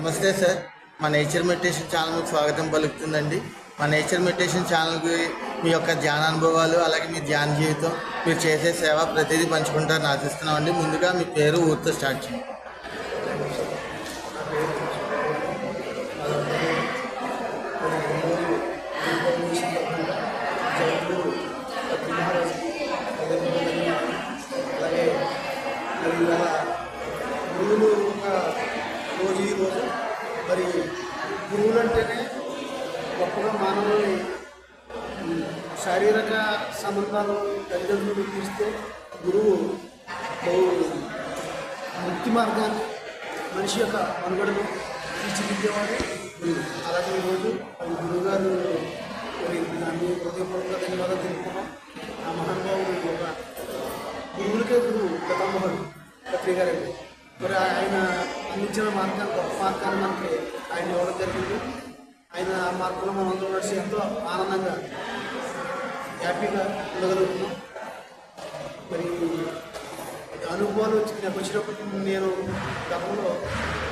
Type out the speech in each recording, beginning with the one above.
నమస్తే సార్. మా nature meditation ఛానల్కి స్వాగతం పలుకుతుందండి. మా నేచర్ మెడిటేషన్ ఛానల్కి మీ యొక్క ధ్యాన అనుభవాలు అలాగే మీ ధ్యాన జీవితం మీరు చేసే సేవ ప్రతిదీ పంచుకుంటారని ఆశిస్తున్నామండి. ముందుగా మీ పేరు ఊరితో స్టార్ట్ చేయండి. అలాగే రోజు ఈ రోజు మరి గురువులు అంటేనే గొప్పగా మానవుని శారీరక సంబంధాలు తల్లిదండ్రులు తీస్తే గురువు ముక్తి మార్గాన్ని మనిషి యొక్క మనుగడను తీర్చిదిద్దేవాడు గురువు. అలాగే ఈరోజు మరి గురువుగారు మరి దాన్ని హృదయపూర్వక ధన్యవాదాలు తెలుపుకున్నాం ఆ మహానుభావుడు ఒక గురువులకే గురువు పితామహుడు పత్రి మరి ఆయన అందించిన మార్గాన్ని గొప్ప మార్గాన్ని మనకి అనుభవాలు నాకు వచ్చినప్పుడు నేను గతంలో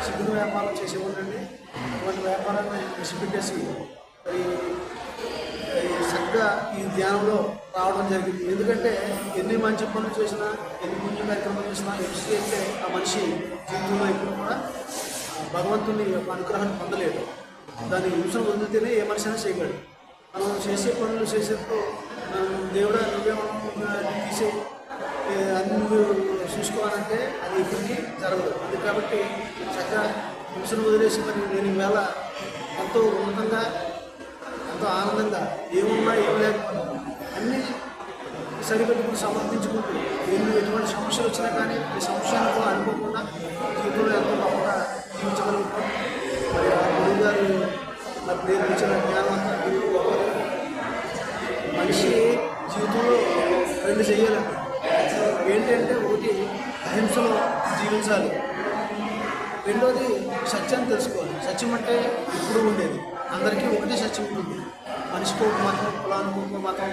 సిగ్గు వ్యాపారం చేసేవాడిని అటువంటి వ్యాపారాన్ని విసిపెట్టేసి మరి చక్కగా ఈ ధ్యానంలో రావడం జరిగింది. ఎందుకంటే ఎన్ని మంచి పనులు చేసినా ఎన్ని పుణ్య కార్యక్రమాలు చేసినా ఎన్ని అయితే ఆ మనిషి జీవితంలో ఎప్పుడు కూడా భగవంతుని యొక్క అనుగ్రహాన్ని పొందలేడు దాని హింసను పొందితేనే ఏ మనిషి అయినా చేయగలడు. మనం చేసే పనులు చేసేప్పుడు మనం దేవుడా నువ్వేమన్నా తీసే అన్ని చూసుకోవాలంటే అది ఇప్పటికీ జరగదు. అది కాబట్టి చక్కగా హింసను వదిలేసి మరి నేను ఈవేళ ఎంతో ఉన్నతంగా ఎంతో ఆనందంగా ఏమున్నా ఏం లేకపోయినా అన్నీ సరిపెట్టుకుని సమర్థించుకుంటూ ఎన్ని ఎటువంటి సమస్యలు వచ్చినా కానీ ఈ సమస్యను కూడా అనుకోకుండా జీవితంలో ఎంతో రెండోది సత్యాన్ని తెలుసుకోవాలి. సత్యం అంటే ఇప్పుడు ఉండేది. అందరికీ ఒకటే సత్యం ఉంటుంది. మనిషికి ఒక మతం కులానికి ఒక మతం.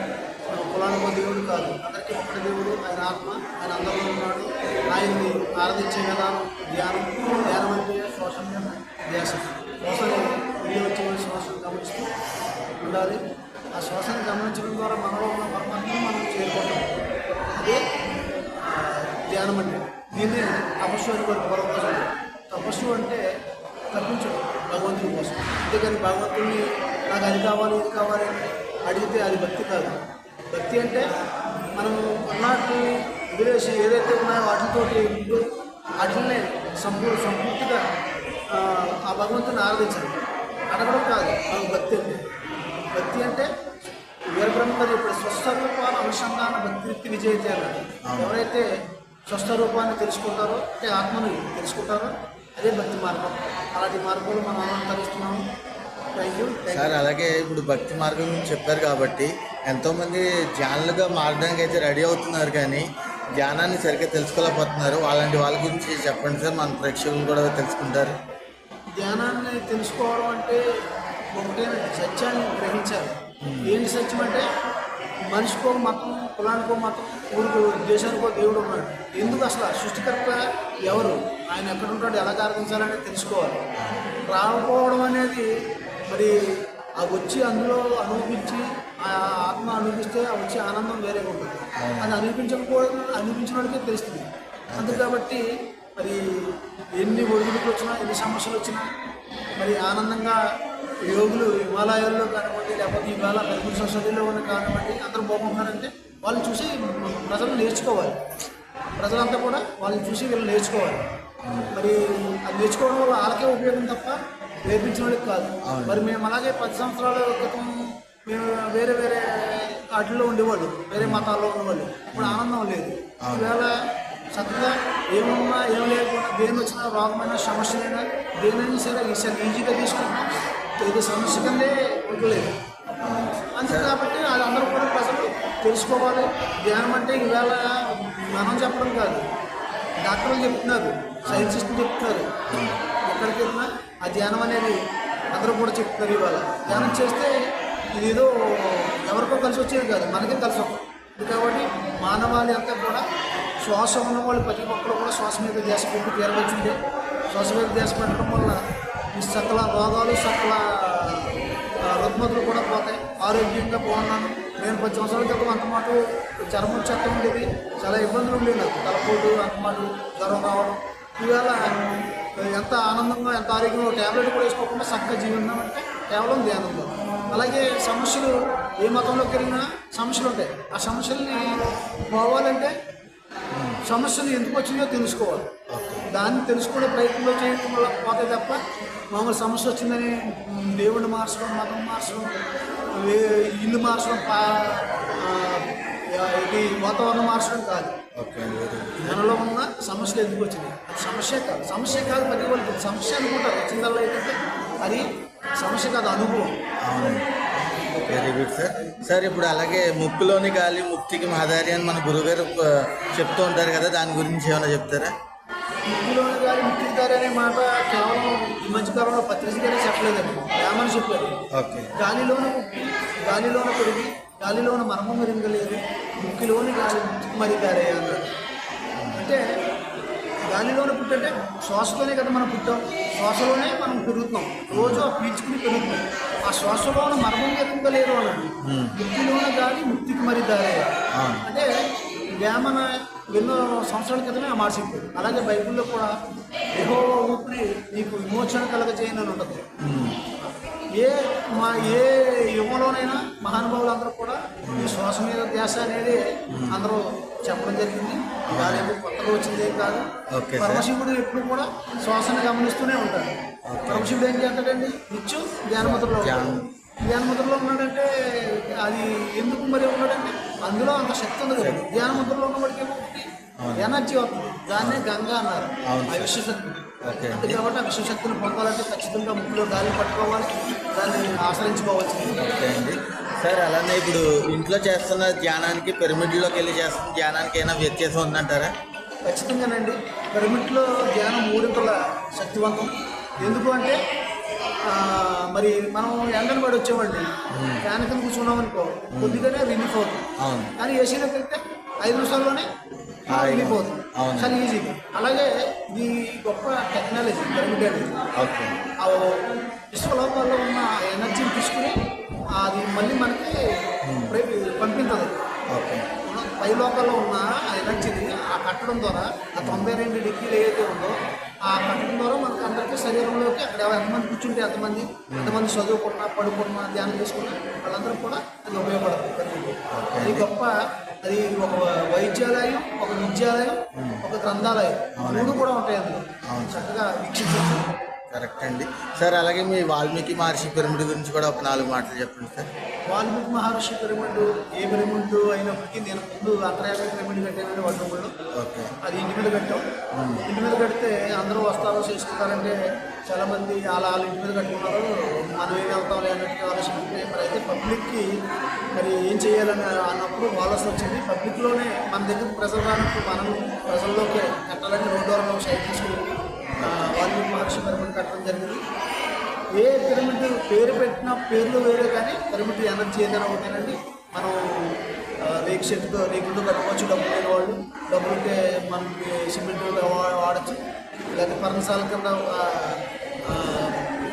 కులానికి దేవుడు కాదు. అందరికీ ఒకటి దేవుడు. ఆయన ఆత్మ ఆయన అందరిలో ఉన్నాడు. ఆయన్ని ఆరాధించే విధానం ధ్యానం. ధ్యానం అంటే శ్వాస మీద ధ్యాసం శ్వాస వెళ్ళి వచ్చే శ్వాసను గమనిస్తూ ఉండాలి. ఆ శ్వాసను గమనించడం ద్వారా మనలో ఉన్న పరమాత్మను మనం చేరుకుంటాం అదే ధ్యానం అంటే. దీన్ని తపస్సు అని తపస్సు అంటే తప్పించడం భగవంతుని కోసం. అంతేకాని భగవంతుని నాకు అది కావాలి ఇది కావాలి అని అడిగితే అది భక్తి కాదు. భక్తి అంటే మనం అన్నట్టు వదిలేసి ఏదైతే ఉన్నాయో వాటితోటి ఉంటూ వాటిని సంపూర్ణ సంపూర్తిగా ఆ, భగవంతుని ఆరాధించాలి అడగడం కాదు మనకు భక్తి అంటే. భక్తి అంటే వీరబ్రహ్మ ఇప్పుడు స్వస్థరూపాన్ని అనుసంధాన భక్తి విజయతే అన్నాడు. ఎవరైతే స్వస్థరూపాన్ని తెలుసుకుంటారో అంటే ఆత్మని తెలుసుకుంటారో అదే భక్తి మార్గం. అలాంటి మార్గంలో మనం యూ సార్ అలాగే ఇప్పుడు భక్తి మార్గం గురించి చెప్పారు కాబట్టి ఎంతోమంది ధ్యానులుగా మారడానికి అయితే రెడీ అవుతున్నారు కానీ ధ్యానాన్ని సరిగ్గా తెలుసుకోలేకపోతున్నారు. అలాంటి వాళ్ళ గురించి చెప్పండి సార్ మన ప్రేక్షకులు కూడా తెలుసుకుంటారు. ధ్యానాన్ని తెలుసుకోవడం అంటే ఒకటే సత్యాన్ని గ్రహించాలి. ఏంటి సత్యం అంటే మనిషికో మతం కులానికో మతం ఊరికో దేశానికో దేవుడు ఉన్నాడు. ఎందుకు అసలు సృష్టికర్త ఎవరు? ఆయన ఎక్కడ ఉంటాడు? ఎలా ఆరాధించాలని తెలుసుకోవాలి. రాకపోవడం అనేది మరి ఆ వచ్చి అందులో అనుభవించి ఆ ఆత్మ అనుభవిస్తే ఆ వచ్చే ఆనందం వేరేగా ఉంటుంది. అది అనిపించకపోవడం అనిపించిన తెలుస్తుంది. అందుకు కాబట్టి మరి ఎన్ని ఒడిదుడుకులు వచ్చినా ఎన్ని సమస్యలు వచ్చినా మరి ఆనందంగా యోగులు హిమాలయాల్లో కానివ్వండి లేకపోతే ఇవాళ కల్పన సొసైటీలో ఉన్న కానివ్వండి అందరూ బాగుంటున్నారంటే వాళ్ళని చూసి ప్రజలు నేర్చుకోవాలి. ప్రజలంతా కూడా వాళ్ళని చూసి వీళ్ళు నేర్చుకోవాలి. మరి అది నేర్చుకోవడం వల్ల వాళ్ళకే ఉపయోగం తప్ప నేర్పించిన వాళ్ళకి కాదు మరి మేము అలాగే పది సంవత్సరాల క్రితం మేము వేరే వేరే వాటిల్లో ఉండేవాళ్ళు వేరే మతాల్లో ఉండేవాళ్ళు. ఇప్పుడు ఆనందం లేదు. ఈవేళ చక్కగా ఏమున్నా ఏం లేకుండా దేని వచ్చినా రోగమైన సమస్యలైనా దేనైనా సరే ఈసారి ఈజీగా తీసుకుంటాం ఇది సమస్య కిందే ఉండలేదు. అంతే కాబట్టి వాళ్ళందరూ కూడా ప్రజలు తెలుసుకోవాలి. ధ్యానం అంటే ఈవేళ మనం చెప్పడం కాదు. డాక్టర్లు చెప్తున్నారు సైంటిస్టులు చెప్తున్నారు. ఎక్కడికి వెళ్ళినా ఆ ధ్యానం అనేది అందరూ కూడా చెప్తున్నారు ఇవాళ. ధ్యానం చేస్తే ఇదేదో ఎవరికో కలిసి వచ్చేది కాదు మనకే కలిసి వస్తుంది. కాబట్టి మానవాళి అంతా కూడా శ్వాస ఉన్న వాళ్ళు ప్రతి ఒక్కరు కూడా శ్వాస మీద ధ్యాస పెట్టి తీరవచ్చుంటే శ్వాస మీద ధ్యాస పెట్టడం వల్ల సకల రోగాలు సకల రుగ్మతులు కూడా పోతాయి. ఆరోగ్యంగా బాగున్నాను నేను పది సంవత్సరాల క్రితం అంతమాట చర్మం చెత్త ఉండేది. చాలా ఇబ్బందులు ఉండేవి నాకు. తలపోటు అంతమాట జ్వరం రావడం. ఇవాళ ఎంత ఆనందంగా ఎంత ఆరోగ్యంగా ట్యాబ్లెట్ కూడా వేసుకోకుండా చక్కగా జీవనం కేవలం ధ్యానంలో. అలాగే సమస్యలు ఏ మతంలో కలిగినా సమస్యలు ఉంటాయి. ఆ సమస్యల్ని పోవాలంటే సమస్యలు ఎందుకు వచ్చిందో తెలుసుకోవాలి. దాన్ని తెలుసుకునే ప్రయత్నంలో చేయడం వల్ల పోతే తప్ప మామూలు సమస్య వచ్చిందని దేవుడిని మార్చడం మతం మార్చడం ఇల్లు మార్చడం ఇది వాతావరణం మార్చడం కాదు. మనలో ఉన్న సమస్యలు ఎందుకు వచ్చింది అది సమస్య కాదు. సమస్య కాదు ప్రతి వాళ్ళకి సమస్య అనుకుంటారు. వచ్చిందల్లా ఏంటంటే అది సమస్య కాదు అనుభవం. అవునండి వెరీ గుడ్ సార్ సార్ ఇప్పుడు అలాగే ముక్కులోని గాలి ముక్తికి మహదారి అని మన గురుగారు చెప్తూ ఉంటారు కదా దాని గురించి ఏమైనా చెప్తారా? ముక్కులోని గాలి ముక్తి గారి అనే మాట కేవలం ఈ మధ్యకాలంలో పత్రిక గారే చెప్పలేదండి. రామని చెప్పారు. గాలిలోన ముక్కి గాలిలోన పెరిగి గాలిలోన మర్మం మెరింగలేదు ముక్కిలోని గాలి మరి గారే అన్నాడు అంటే గాలిలోన పుట్టంటే శ్వాసతోనే కదా మనం పుట్టాం. శ్వాసలోనే మనం పెరుగుతున్నాం రోజు ఆ పీల్చుకుని పెరుగుతున్నాం ఆ శ్వాసలోన మర్మం మెరింగలేదు అన్నాడు. ముక్కిలోన గాలి ముక్తికి మరి దారే. అంటే వేమన ఎన్నో సంవత్సరాల క్రితమే ఆ మాట చెప్పాడు అలాగే బైబిల్లో కూడా యహో ఊపిరి నీకు విమోచన కలగజేయని అని ఉంటుంది. ఏ మా ఏ యుగంలోనైనా మహానుభావులు అందరూ కూడా ఈ శ్వాస మీద ధ్యాస అనేది అందరూ చెప్పడం జరిగింది. ఏమో కొత్తగా వచ్చింది ఏం కాదు. పరమశివుడు ఎప్పుడు కూడా శ్వాసను గమనిస్తూనే ఉంటాడు. పరమశివుడు ఏం చేస్తాడండి? నిత్యం ధ్యానముద్రలో. ధ్యానముద్రలో ఉన్నాడంటే అది ఎందుకు మరి ఉన్నాడంటే అందులో అంత శక్తి ఉంది కదా. ధ్యానముద్రలో ఉన్నవాడికి ఏమవుతుంది ఎనర్జీ వస్తుంది. దాన్నే గంగా అన్నారు. ఆ. విశ్వశక్తి ఓకే. అంతే కాబట్టి ఆ విశ్వశక్తిని పొందాలంటే ఖచ్చితంగా ముక్కులో గాలి పట్టుకోవాలి. దాన్ని ఆశ్రయించుకోవాల్సింది ఓకే అండి. సార్ అలానే ఇప్పుడు ఇంట్లో చేస్తున్న ధ్యానానికి పిరమిడ్లోకి వెళ్ళి చేస్తున్న ధ్యానానికి ఏమైనా వ్యత్యాసం ఉందంటారా? ఖచ్చితంగానండి. పిరమిడ్లో ధ్యానం మూడింతల శక్తివంతం. ఎందుకు అంటే మరి మనం ఎండను పడి వచ్చామండి ఫ్యాన్ కింద కూర్చున్నాం అనుకో కొద్దిగానే రిలీఫ్ అవుతుంది కానీ ఏసీలోకి వెళ్తే ఐదు నిమిషాల్లోనే. రిలీఫ్ అవుతుంది. చాలా ఈజీగా అలాగే ఇది గొప్ప టెక్నాలజీ ఆ విశ్వలోకాల్లో ఉన్న ఎనర్జీని తీసుకుని అది మళ్ళీ మనకి పంపించదు. ఓకే. పై లోకాల్లో ఉన్న ఆ ఎనర్జీని ఆ కట్టడం ద్వారా ఆ తొంభై రెండు డిగ్రీలు ఏదైతే ఉందో ఆ కట్టడం ద్వారా మనకు అందరికీ శరీరంలోకి అక్కడ ఎంతమంది కూర్చుంటే ఎంతమంది ఎంతమంది చదువుకున్నా పడుకున్నా ధ్యానం చేసుకున్నా వాళ్ళందరూ కూడా అది ఉపయోగపడుతుంది అది గొప్ప అది ఒక వైద్యాలయం ఒక విద్యాలయం ఒక గ్రంథాలయం. మూడు కూడా ఉంటాయి అందులో. చక్కగా వీక్షించవచ్చు. కరెక్ట్ అండి. సార్ అలాగే మీ వాల్మీకి మహర్షి పిరమిడ్ గురించి కూడా ఒక నాలుగు మాటలు చెప్పండి సార్. వాల్మీకి మహర్షి పిరమిడ్ ఏ పిరమిడ్ అయినప్పటికీ నేను ముందు అంతర్యామి పిరమిడ్ కట్టానండి ఓకే. అది ఇంటి మీద కట్టాం. ఇంటి మీద కడితే అందరూ వస్తారు చేసుకుంటారంటే చాలా మంది అలా వాళ్ళ ఇంటి మీద కట్టుకున్నారు. మనం ఏం వెళ్తాం అన్నట్టుగా ఆలోచించుకుంటే మరి అయితే పబ్లిక్కి మరి ఏం చేయాలని అన్నప్పుడు ఆలోచన వచ్చింది. పబ్లిక్లోనే మన దగ్గర ప్రజలు రానప్పుడు మనం ప్రజల్లోకి కట్టాలని రోడ్డు వరకు సైడ్ తీసుకుని వాల్మీకి మహర్షి పిరమిడ్ కట్టడం జరిగింది. ఏ పిరమిడ్ పేరు పెట్టిన పేర్లు వేరే కానీ పిరమిడ్ ఎనర్జీ ఏదైనా ఒకటేనండి మనం రేకు చెట్టుతో రేకులతో కట్టుకోవచ్చు డబ్బులు లేని వాళ్ళు. డబ్బులు ఉంటే మనకి సిమెంట్ వాడచ్చు. లేకపోతే పర్ణశాల కింద ఆ,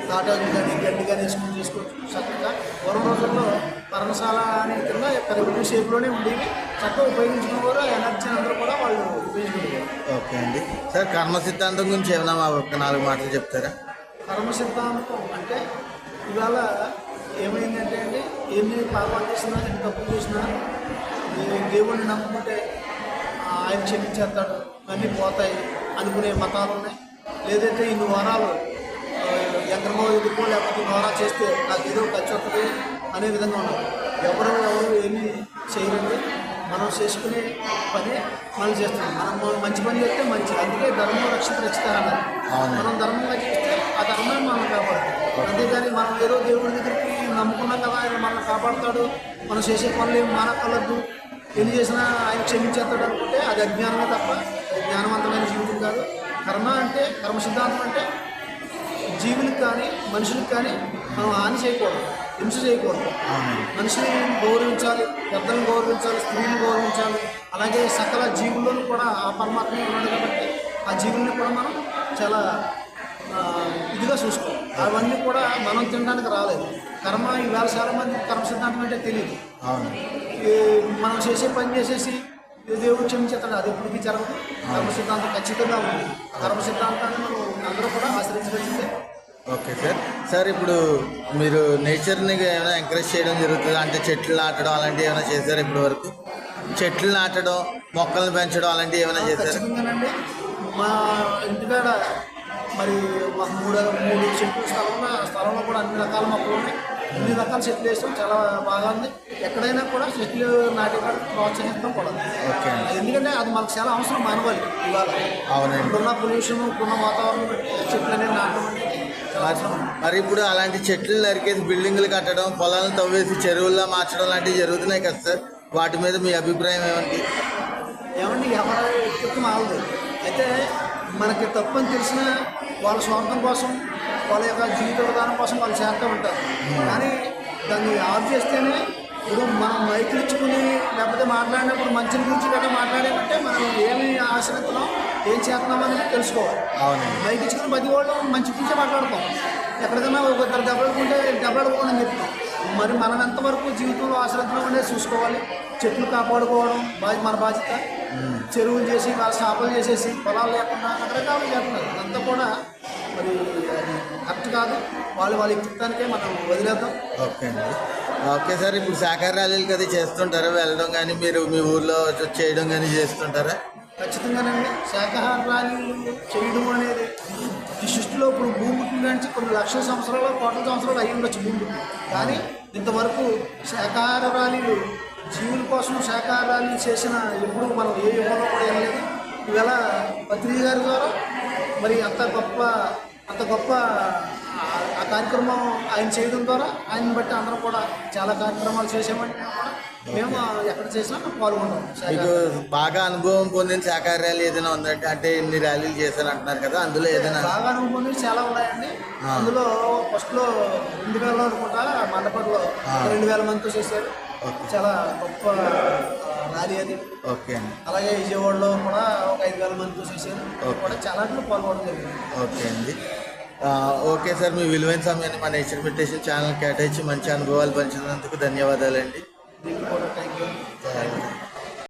కానీ గడ్డి కానీ వేసుకుని చూసుకోవచ్చు. చక్కగా పూర్వం రోజుల్లో పర్ణశాల అనే కింద పెరుగుడు షేప్లోనే ఉండేవి. చక్కగా ఉపయోగించడం కూడా ఎనర్జీ అందరూ కూడా వాళ్ళు ఉపయోగించుకుంటారు. ఓకే అండి. సార్ కర్మ సిద్ధాంతం గురించి ఏమైనా ఒక నాలుగు మాటలు చెప్తారా? కర్మ సిద్ధాంతం అంటే ఇవాళ ఏమైందంటే అండి ఎన్ని పాపాలు చేసినా ఎన్ని తప్పులు చేసినా దేవుడిని నమ్ముకుంటే ఆయన క్షమించేస్తాడు అన్నీ పోతాయి అనుకునే మతాలు ఉన్నాయి. లేదంటే ఇన్ని వారాలు ఎంకరమో ఎదుర్కో లేకపోతే వారాలు చేస్తే నాకు ఏదో ఖర్చు వస్తుంది అనే విధంగా ఉన్నారు. ఎవరు ఎవరు ఏమి చేయరండి. మనం చేసుకునే పని మనం చేస్తున్నాం. మనం మంచి పని చేస్తే మంచి అందుకే ధర్మం రక్షిత రక్షిత అన్నారు. మనం ధర్మంగా చేస్తే ఆ ధర్మమే మనం కాపాడుతుంది. అంతేగాని మనం ఏదో దేవుడి దగ్గరికి నమ్ముకున్నాం కదా ఆయన మనల్ని కాపాడుతాడు. మనం చేసే పనులు ఏం మానకలద్దు ఎన్ని చేసినా ఆయన క్షమించేస్తాడు అనుకుంటే అది అజ్ఞానమే తప్ప జ్ఞానవంతమైన జీవితం కాదు. కర్మ అంటే కర్మ సిద్ధాంతం అంటే జీవులకు కానీ మనుషులకు కానీ మనం హాని చేయకూడదు హింస చేయకూడదు. మనిషిని గౌరవించాలి పెద్దలను గౌరవించాలి స్త్రీని గౌరవించాలి. అలాగే సకల జీవుల్లోనూ కూడా ఆ పరమాత్మ ఉన్నాడు కాబట్టి ఆ జీవుల్ని కూడా మనం చాలా ఇదిగా చూసుకోవాలి అవన్నీ కూడా మనం తినడానికి రాలేదు. కర్మ ఈవేళ చాలా మంది కర్మ సిద్ధాంతం అంటే తెలియదు అవును. ఈ మనం చేసే పని చేసేసి దేవుడు క్షమించేస్తాడు. అది ఎప్పటికీ జరగదు. కర్మ సిద్ధాంతం ఖచ్చితంగా ఉంది. కర్మ సిద్ధాంతాన్ని మనం అందరూ కూడా ఆశ్రయించవలసిందే. Okay sir. సార్ ఇప్పుడు మీరు నేచర్ని ఏమైనా ఎంకరేజ్ చేయడం జరుగుతుంది? అంటే చెట్లు నాటడం అలాంటివి ఏమైనా చేశారు ఇప్పటి వరకు చెట్లు నాటడం మొక్కలను పెంచడం అలాంటివి ఏమైనా చేశారు? మా ఇంటికాడ మరి మాకు మూడు మూడు చెట్లు స్థలం స్థలంలో కూడా అన్ని రకాల మొక్కలు ఉన్నాయి. అన్ని రకాల చెట్లు వేస్తాం చాలా బాగా ఉంది. ఎక్కడైనా కూడా చెట్లు నాటి ప్రోత్సహిస్తాం కూడా. ఎందుకంటే అది మనకు చాలా అవసరం మానవాళి ఇవాళ. ఇప్పుడున్న పొల్యూషన్ ఇప్పుడున్న వాతావరణం చెట్లు అనేది నాటడం అనేది మరి ఇప్పుడు అలాంటి చెట్లు నరికేసి బిల్డింగ్లు కట్టడం పొలాలను తవ్వేసి చెరువుల్లో మార్చడం లాంటివి జరుగుతున్నాయి కదా సార్? వాటి మీద మీ అభిప్రాయం ఏమండి? ఏమండి ఎవరి ఆగదు అయితే మనకి తప్పని తెలిసిన వాళ్ళ స్వార్థం కోసం వాళ్ళ యొక్క జీవిత విధానం కోసం వాళ్ళు చేస్తూ ఉంటారు. కానీ దాన్ని ఆఫ్ చేస్తేనే ఇప్పుడు మనం మైకులు ఇచ్చుకుని లేకపోతే మాట్లాడినప్పుడు మంచిని గురించి గట్రా మాట్లాడామంటే మనం ఏమి ఆశ్రయిస్తున్నాం ఏం చేస్తున్నాం అనేది తెలుసుకోవాలి. మైక్ ఇచ్చుకుని ప్రతి వాళ్ళు మంచి గురించే మాట్లాడతాం. ఎక్కడికైనా ఒక ఇద్దరు దెబ్బలాడుకుంటే దెబ్బలాడుకోవడం చెప్తాం. మరి మనం ఎంతవరకు జీవితంలో ఆశ్రయిస్తున్నాం అనేది చూసుకోవాలి చెట్లు కాపాడుకోవడం మన బాధ్యత. చెరువులు చేసి వాళ్ళ చేపలు చేసేసి పొలాలు లేకుండా రకరకాలు చేస్తున్నారు. అదంతా కూడా మరి అది కరెక్ట్ కాదు. వాళ్ళు వాళ్ళ వ్యక్తిత్వానికే మనం వదిలేద్దాం. ఓకే అండి. ఓకే సార్ ఇప్పుడు శాఖాహార ర్యాలీలకు అది చేస్తుంటారా? వెళ్ళడం కానీ మీరు మీ ఊర్లో చేయడం కానీ చేస్తుంటారా? ఖచ్చితంగానండి శాకాహార ర్యాలీలు చేయడం అనేది ఈ సృష్టిలో ఇప్పుడు భూమి నుంచి కొన్ని లక్షల సంవత్సరాలు కోట్ల సంవత్సరాలు అయ్యి ఉండొచ్చు భూమి. కానీ ఇంతవరకు శాకాహార ర్యాలీలు జీవుల కోసం ర్యాలీలు చేసిన ఎప్పుడు మనం ఏ యుగంలో కూడా వెళ్ళలేదు ఇవాళ పత్రిక గారి ద్వారా మరి అంత గొప్ప అంత గొప్ప ఆ- కార్యక్రమం ఆయన చేయడం ద్వారా ఆయన బట్టి అందరం కూడా చాలా కార్యక్రమాలు చేసామంటే మేము కూడా మేము ఎక్కడ చేసినా పాల్గొంటాం మీకు బాగా అనుభవం పొందిన శాఖాహార ర్యాలీ ఏదైనా ఉందంటే అంటే ఇన్ని ర్యాలీలు చేశాను అంటున్నారు కదా అందులో ఏదైనా బాగా అనుభవం చాలా ఉన్నాయండి. అందులో ఫస్ట్లో రెండు వేల అనుకుంటా మండపంలో. రెండు వేల మందితో చేశారు. చాలా గొప్ప ర్యాలీ అది. ఓకే. అండి అలాగే విజయవాడలో కూడా ఒక ఐదు వేల మందితో చేశారు ఓకే. కూడా చాలా పాల్గొనడం జరిగింది. ఓకే అండి. ఓకే సార్ మీ విలువైన సమయాన్ని మన నేచర్ మెడిటేషన్ ఛానల్ కేటాయించి మంచి అనుభవాలు పంచినందుకు ధన్యవాదాలండి. Thank you